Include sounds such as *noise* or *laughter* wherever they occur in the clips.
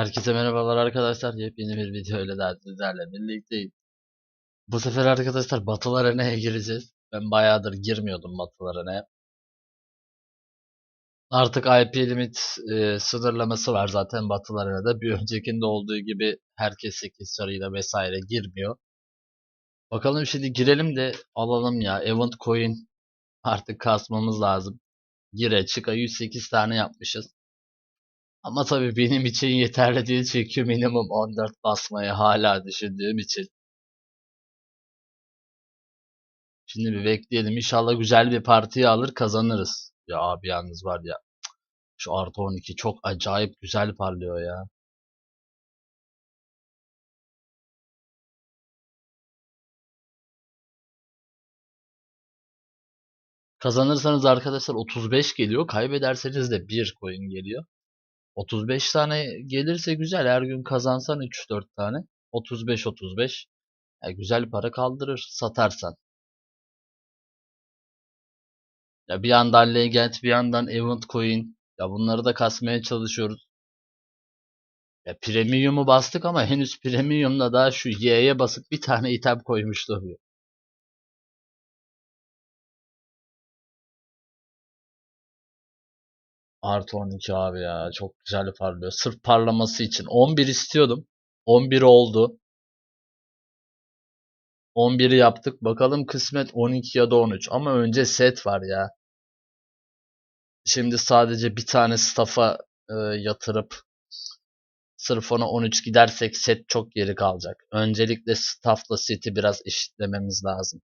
Herkese merhabalar arkadaşlar. Yepyeni bir video ile daha sizlerle birlikteyim. Bu sefer arkadaşlar Battle Arena'ya gireceğiz. Ben bayağıdır girmiyordum Battle Arena'ya. Artık IP limit e, sınırlaması var zaten Battle Arena'da. Bir öncekinde olduğu gibi herkes 8 sarıyla vesaire girmiyor. Bakalım şimdi girelim de alalım ya. Event coin artık kasmamız lazım. Gire çıka 108 tane yapmışız. Ama tabii benim için yeterli değil çünkü minimum 14 basmayı hala düşündüğüm için. Şimdi bir bekleyelim. İnşallah güzel bir partiyi alır kazanırız. Ya abi yalnız var ya. Şu artı 12 çok acayip güzel parlıyor ya. Kazanırsanız arkadaşlar 35 geliyor. Kaybederseniz de 1 coin geliyor. 35 tane gelirse güzel. Her gün kazansan 3-4 tane. 35-35. Ya güzel para kaldırır satarsan. Ya bir yandan Legend, bir yandan Event Coin. Ya bunları da kasmaya çalışıyoruz. Ya Premium'u bastık ama henüz Premium'da daha şu Y'ye basıp bir tane item koymuştu oluyor. Artı 12 abi ya. Çok güzel parlıyor. Sırf parlaması için. 11 istiyordum. 11 oldu. 11'i yaptık. Bakalım kısmet 12 ya da 13. Ama önce set var ya. Şimdi sadece bir tane staff'a e, yatırıp sırf ona 13 gidersek set çok geri kalacak. Öncelikle staff'la seti biraz eşitlememiz lazım.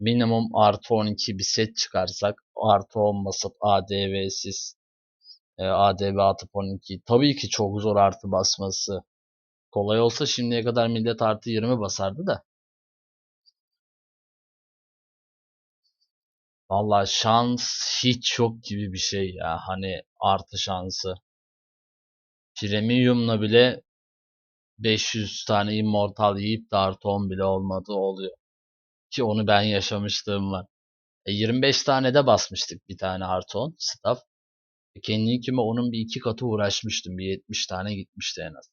Minimum artı 12 bir set çıkarsak artı 10 basıp ADV'siz e, ADV atıp 12 tabii ki çok zor artı basması. Kolay olsa şimdiye kadar millet artı 20 basardı da. Valla şans hiç yok gibi bir şey ya. Hani artı şansı. Premium'la bile 500 tane immortal yiyip de artı 10 bile olmadı oluyor. Ki onu ben yaşamışlığım var. E 25 tane de basmıştık bir tane artı 10 staff. E kendi kime onun bir iki katı uğraşmıştım. Bir 70 tane gitmişti en az.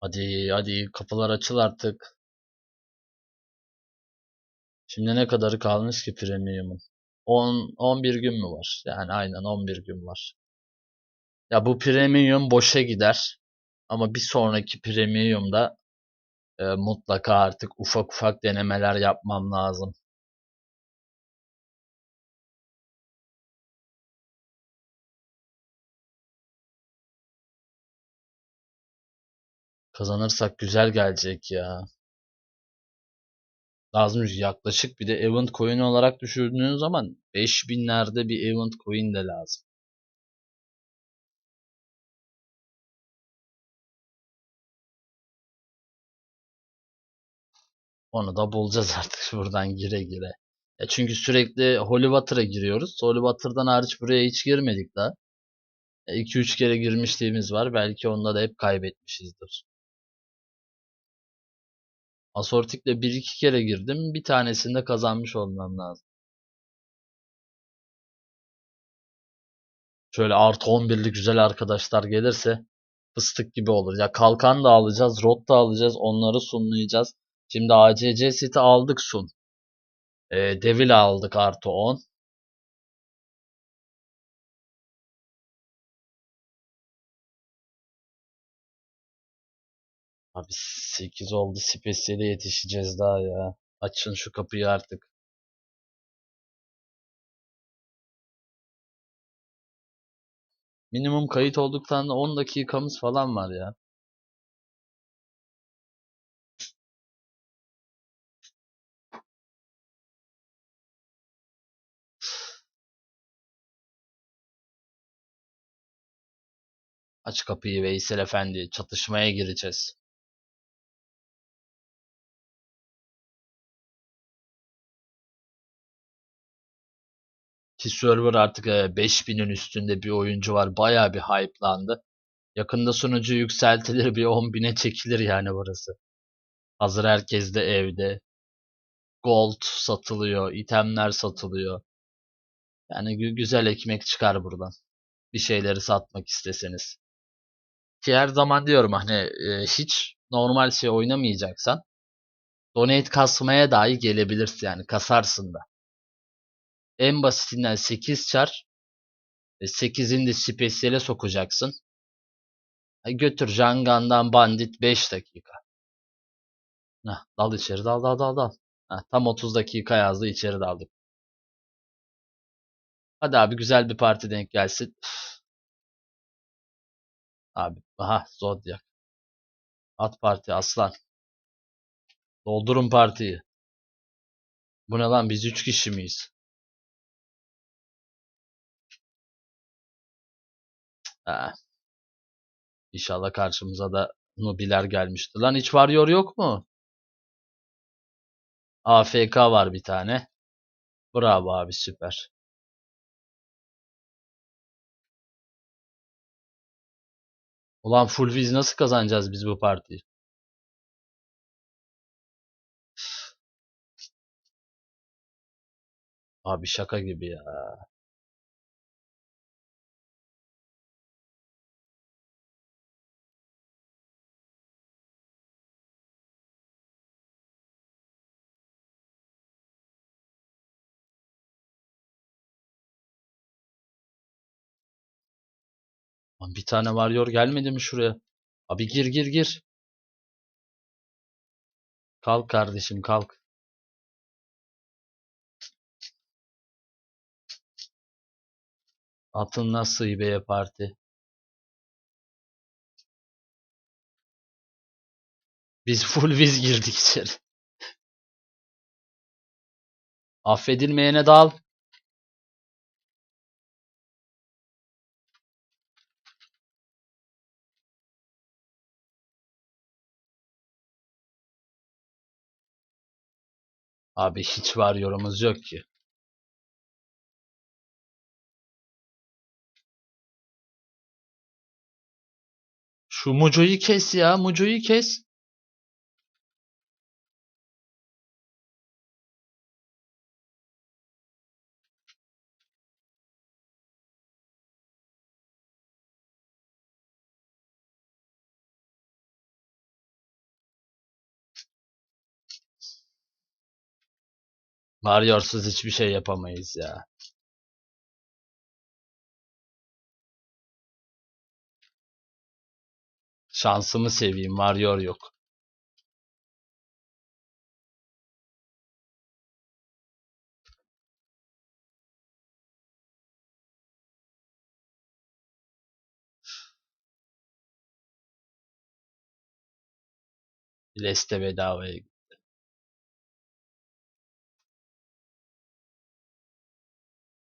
Hadi hadi kapılar açıl artık. Şimdi ne kadarı kalmış ki premium'un? 10 11 gün mü var? Yani aynen 11 gün var. Ya bu premium boşa gider. Ama bir sonraki premium'da e, mutlaka artık ufak ufak denemeler yapmam lazım. Kazanırsak güzel gelecek ya. Lazım yaklaşık bir de event coin olarak düşündüğün zaman 5000'lerde bir event coin de lazım. Onu da bulacağız *laughs* artık buradan gire gire. Ya çünkü sürekli Holy Water'a giriyoruz. Holy Water'dan hariç buraya hiç girmedik daha. 2-3 kere girmişliğimiz var. Belki onda da hep kaybetmişizdir. Asortik'le 1-2 kere girdim. Bir tanesinde kazanmış olmam lazım. Şöyle artı 11'li güzel arkadaşlar gelirse fıstık gibi olur. Ya kalkan da alacağız, rot da alacağız, onları sunlayacağız. Şimdi ACC seti aldık sun. E, Devil aldık artı 10. Abi 8 oldu. Spesiyele yetişeceğiz daha ya. Açın şu kapıyı artık. Minimum kayıt olduktan da 10 dakikamız falan var ya. Aç kapıyı Veysel Efendi. Çatışmaya gireceğiz. Ki server artık 5000'in üstünde bir oyuncu var. Baya bir hype'landı. Yakında sunucu yükseltilir bir 10.000'e çekilir yani burası. Hazır herkes de evde. Gold satılıyor, itemler satılıyor. Yani gü- güzel ekmek çıkar buradan. Bir şeyleri satmak isteseniz. Ki her zaman diyorum hani e, hiç normal şey oynamayacaksan donate kasmaya dahi gelebilirsin yani kasarsın da. En basitinden 8 çar e, 8'ini de spesiyele sokacaksın. Ha, götür Jangan'dan bandit 5 dakika. Heh, dal içeri dal dal dal dal. Heh, tam 30 dakika yazdı içeri daldık. Hadi abi güzel bir parti denk gelsin. Abi aha Zodiac. At parti aslan. Doldurun partiyi. Bu ne lan biz 3 kişi miyiz? Ha. İnşallah karşımıza da Nubiler gelmiştir. Lan hiç Warrior yok mu? AFK var bir tane. Bravo abi süper. Ulan full biz nasıl kazanacağız biz bu partiyi? Abi şaka gibi ya. Lan bir tane Warrior gelmedi mi şuraya? Abi gir gir gir. Kalk kardeşim kalk. Atın nasıl İB'ye parti? Biz full biz girdik içeri. Affedilmeyene dal. Abi hiç var yorumumuz yok ki. Şu Muco'yu kes ya. Muco'yu kes. Varyorsuz hiçbir şey yapamayız ya. Şansımı seveyim. Varyor yok. Leste bedavaya.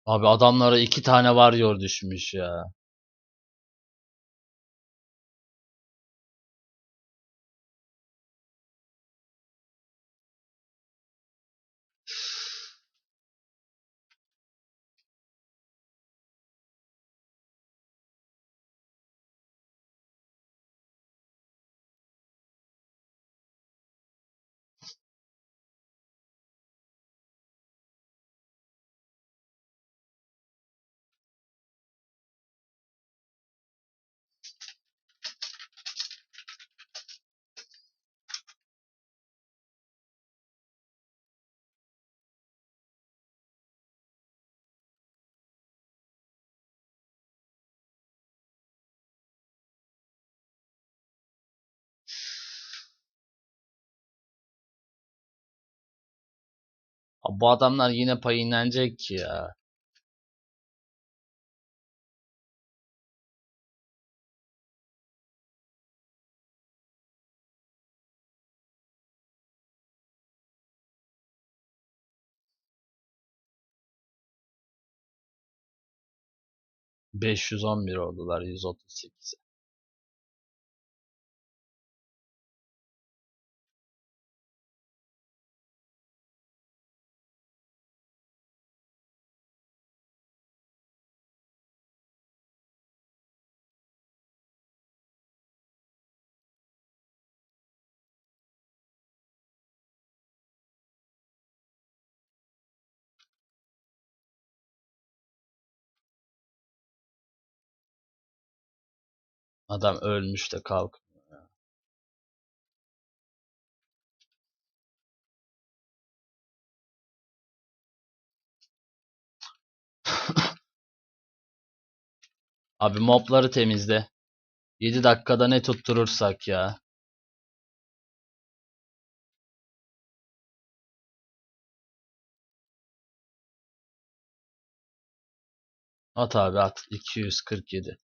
Abi adamlara iki tane varyor düşmüş ya. Abi bu adamlar yine payınlanacak ki ya. ...511 oldular 138. Adam ölmüş de kalk. *laughs* Abi mobları temizle. 7 dakikada ne tutturursak ya. At abi at. 247.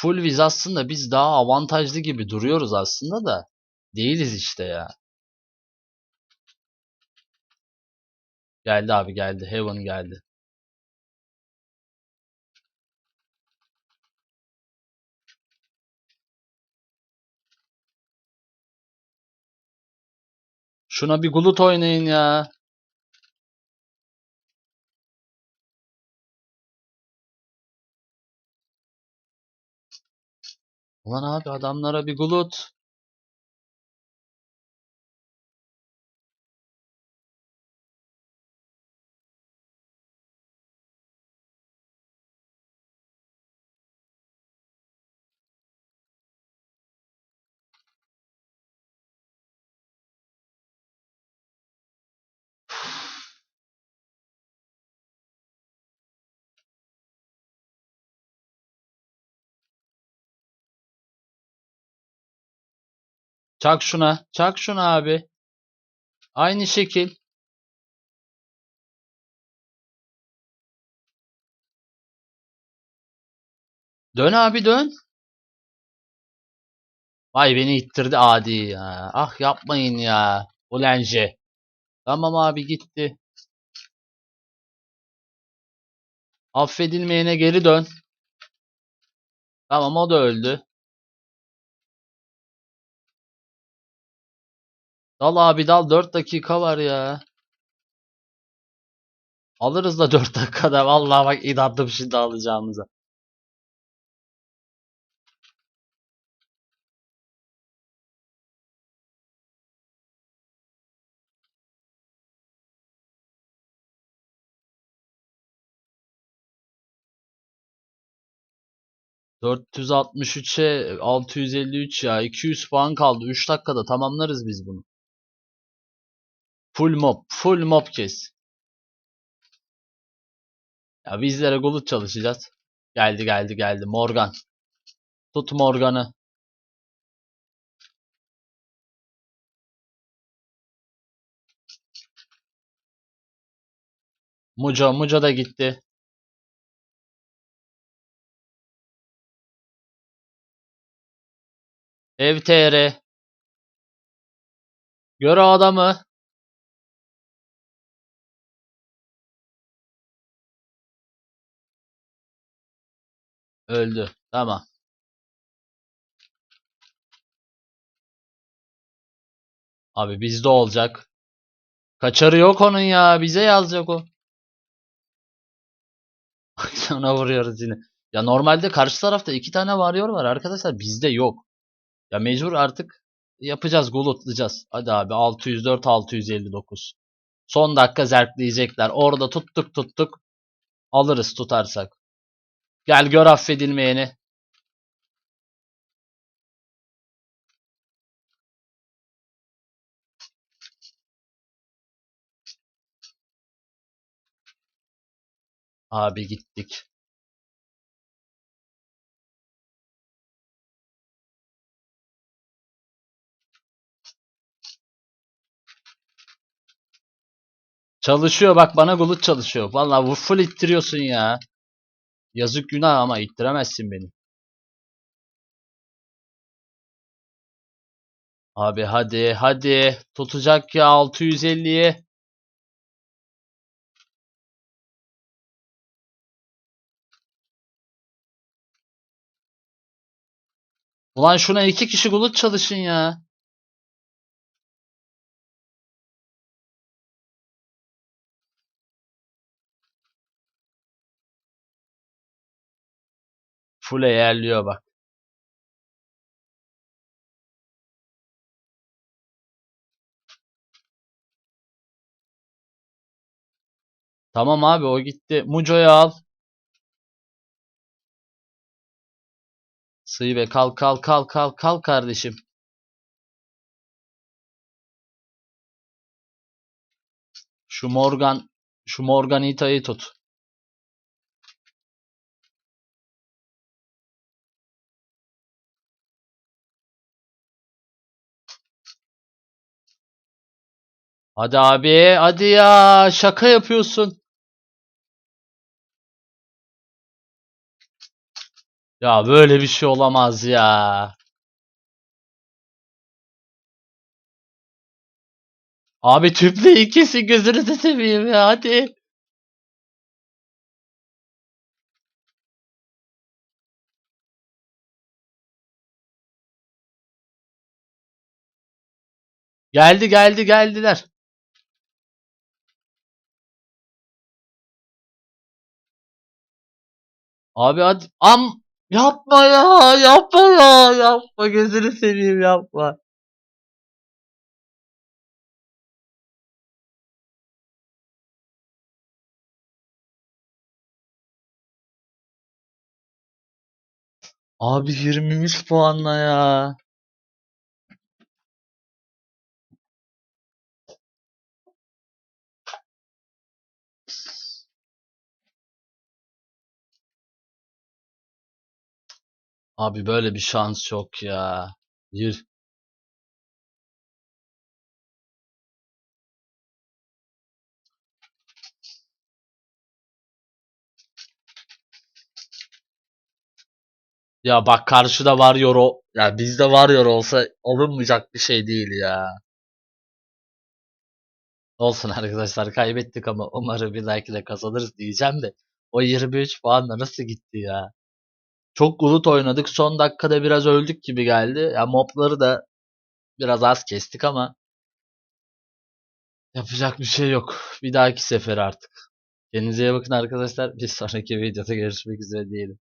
Full viz aslında biz daha avantajlı gibi duruyoruz aslında da. Değiliz işte ya. Geldi abi geldi. Heaven geldi. Şuna bir gulut oynayın ya. Ulan abi adamlara bir gulut. Çak şuna. Çak şuna abi. Aynı şekil. Dön abi dön. Vay beni ittirdi adi ya. Ah yapmayın ya. Ulenje. Tamam abi gitti. Affedilmeyene geri dön. Tamam o da öldü. Dal abi dal 4 dakika var ya. Alırız da 4 dakikada. Vallahi bak inandım şimdi alacağımıza. ...463'e 653 ya. 200 puan kaldı. 3 dakikada tamamlarız biz bunu. Full mob. Full mob kes. Ya bizlere golut çalışacağız. Geldi geldi geldi. Morgan. Tut Morgan'ı. Muco. Muco da gitti. Ev TR. Gör adamı. Öldü. Tamam. Abi bizde olacak. Kaçarı yok onun ya. Bize yazacak o. *laughs* Ona vuruyoruz yine. Ya normalde karşı tarafta iki tane varıyor var arkadaşlar. Bizde yok. Ya mecbur artık yapacağız. Golotlayacağız. Hadi abi 604 659. Son dakika zerkleyecekler. Orada tuttuk tuttuk. Alırız tutarsak. Gel gör affedilmeyeni. Abi gittik. Çalışıyor bak bana gulut çalışıyor. Vallahi full ittiriyorsun ya. Yazık günah ama ittiremezsin beni. Abi hadi hadi tutacak ya 650'ye. Ulan şuna iki kişi gulut çalışın ya. Full yerliyor bak. Tamam abi o gitti. Muco'yu al. Sıybe kalk kalk kalk kalk kalk kardeşim. Şu Morgan şu Morganita'yı tut. Hadi abi, hadi ya. Şaka yapıyorsun. Ya böyle bir şey olamaz ya. Abi tüple ikisi gözünü de seveyim ya hadi. Geldi geldi geldiler. Abi hadi am yapma ya yapma ya yapma gözünü seveyim yapma. Abi 23 puanla ya. Abi böyle bir şans yok ya. Yir. Ya bak karşıda varıyor o. Ya bizde varıyor olsa alınmayacak bir şey değil ya. Olsun arkadaşlar kaybettik ama umarım bir dahaki de kazanırız diyeceğim de. O 23 puanla nasıl gitti ya? Çok gulut oynadık. Son dakikada biraz öldük gibi geldi. Ya mobları da biraz az kestik ama yapacak bir şey yok. Bir dahaki sefer artık. Kendinize iyi bakın arkadaşlar. Bir sonraki videoda görüşmek üzere diyelim.